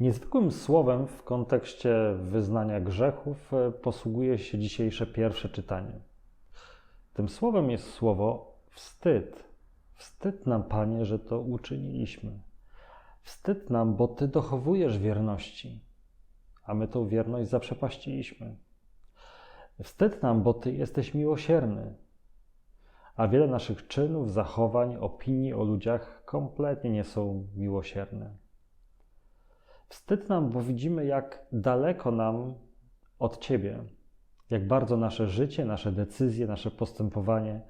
Niezwykłym słowem w kontekście wyznania grzechów e, posługuje się dzisiejsze pierwsze czytanie. Tym słowem jest słowo wstyd. Wstyd nam, Panie, że to uczyniliśmy. Wstyd nam, bo Ty dochowujesz wierności, a my tą wierność zaprzepaściliśmy. Wstyd nam, bo Ty jesteś miłosierny, a wiele naszych czynów, zachowań, opinii o ludziach kompletnie nie są miłosierne. Wstyd nam, bo widzimy, jak daleko nam od Ciebie, jak bardzo nasze życie, nasze decyzje, nasze postępowanie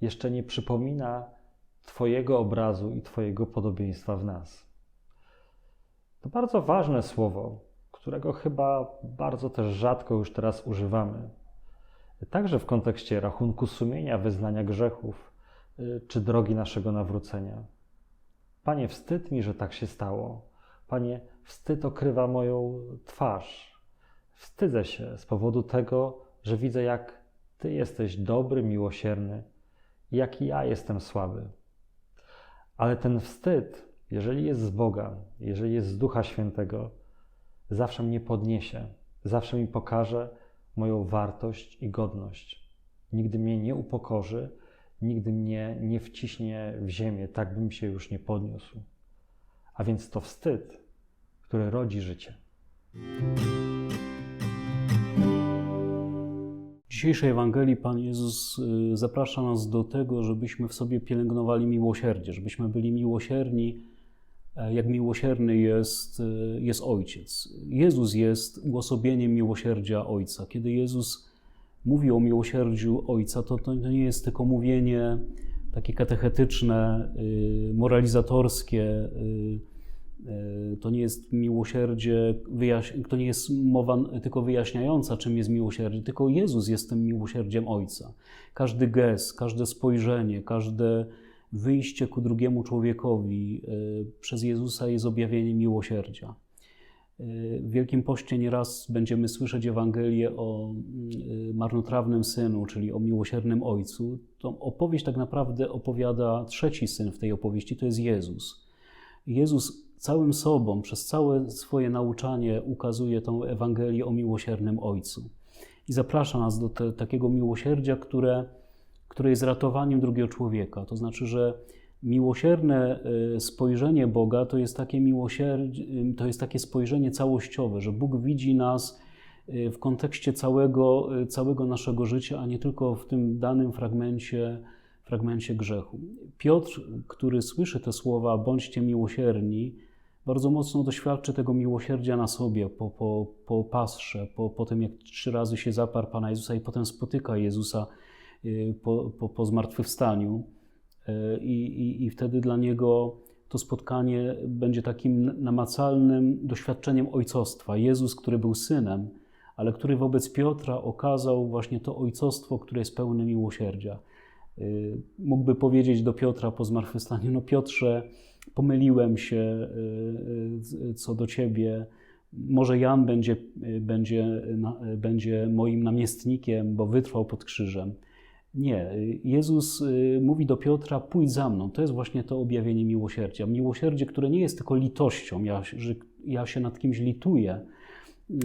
jeszcze nie przypomina Twojego obrazu i Twojego podobieństwa w nas. To bardzo ważne słowo, którego chyba bardzo też rzadko już teraz używamy. Także w kontekście rachunku sumienia, wyznania grzechów y, czy drogi naszego nawrócenia. Panie, wstyd mi, że tak się stało. Panie, wstyd okrywa moją twarz. Wstydzę się z powodu tego, że widzę, jak Ty jesteś dobry, miłosierny i jak ja jestem słaby. Ale ten wstyd, jeżeli jest z Boga, jeżeli jest z Ducha Świętego, zawsze mnie podniesie, zawsze mi pokaże moją wartość i godność. Nigdy mnie nie upokorzy, nigdy mnie nie wciśnie w ziemię, tak bym się już nie podniósł. A więc to wstyd, który rodzi życie. W dzisiejszej Ewangelii Pan Jezus y, zaprasza nas do tego, żebyśmy w sobie pielęgnowali miłosierdzie, żebyśmy byli miłosierni, e, jak miłosierny jest, y, jest Ojciec. Jezus jest uosobieniem miłosierdzia Ojca. Kiedy Jezus mówi o miłosierdziu Ojca, to to nie jest tylko mówienie takie katechetyczne, y, moralizatorskie, to nie jest miłosierdzie, to nie jest mowa tylko wyjaśniająca, czym jest miłosierdzie, tylko Jezus jest tym miłosierdziem Ojca. Każdy gest, każde spojrzenie, każde wyjście ku drugiemu człowiekowi e, przez Jezusa jest objawieniem miłosierdzia. E, w Wielkim Poście nieraz będziemy słyszeć Ewangelię o marnotrawnym synu, czyli o miłosiernym ojcu. Tą opowieść tak naprawdę opowiada trzeci syn w tej opowieści, to jest Jezus. Jezus całym sobą, przez całe swoje nauczanie ukazuje tą Ewangelię o miłosiernym Ojcu. I zaprasza nas do te, takiego miłosierdzia, które, które jest ratowaniem drugiego człowieka. To znaczy, że miłosierne y, spojrzenie Boga to jest takie miłosierdzie, to jest takie spojrzenie całościowe, że Bóg widzi nas y, w kontekście całego, y, całego naszego życia, a nie tylko w tym danym fragmencie, fragmencie grzechu. Piotr, który słyszy te słowa, bądźcie miłosierni, bardzo mocno doświadczy tego miłosierdzia na sobie po, po, po pasrze, po, po tym, jak trzy razy się zaparł Pana Jezusa i potem spotyka Jezusa y, po, po, po zmartwychwstaniu. Y, I, i, I wtedy dla niego to spotkanie będzie takim namacalnym doświadczeniem ojcostwa. Jezus, który był synem, ale który wobec Piotra okazał właśnie to ojcostwo, które jest pełne miłosierdzia. Y, mógłby powiedzieć do Piotra po zmartwychwstaniu: No, Piotrze, pomyliłem się y, y, co do ciebie. Może Jan będzie, będzie, będzie moim namiestnikiem, bo wytrwał pod krzyżem. Nie, Jezus mówi do Piotra: pójdź za mną. To jest właśnie to objawienie miłosierdzia. Miłosierdzie, które nie jest tylko litością, ja, że ja się nad kimś lituję,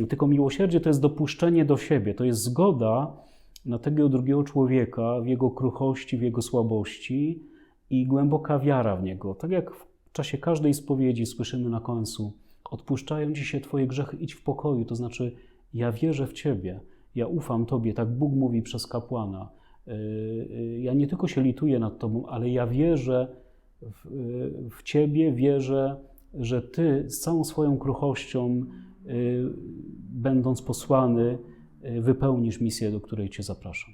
tylko miłosierdzie to jest dopuszczenie do siebie, to jest zgoda na tego drugiego człowieka, w jego kruchości, w jego słabości i głęboka wiara w niego. Tak jak w czasie każdej spowiedzi słyszymy na końcu: Odpuszczają ci się Twoje grzechy, idź w pokoju. To znaczy, ja wierzę w Ciebie, ja ufam Tobie, tak Bóg mówi przez kapłana. Y, y, ja nie tylko się lituję nad Tobą, ale ja wierzę w, w Ciebie, wierzę, że Ty z całą swoją kruchością, y, będąc posłany, wypełnisz misję, do której Cię zapraszam.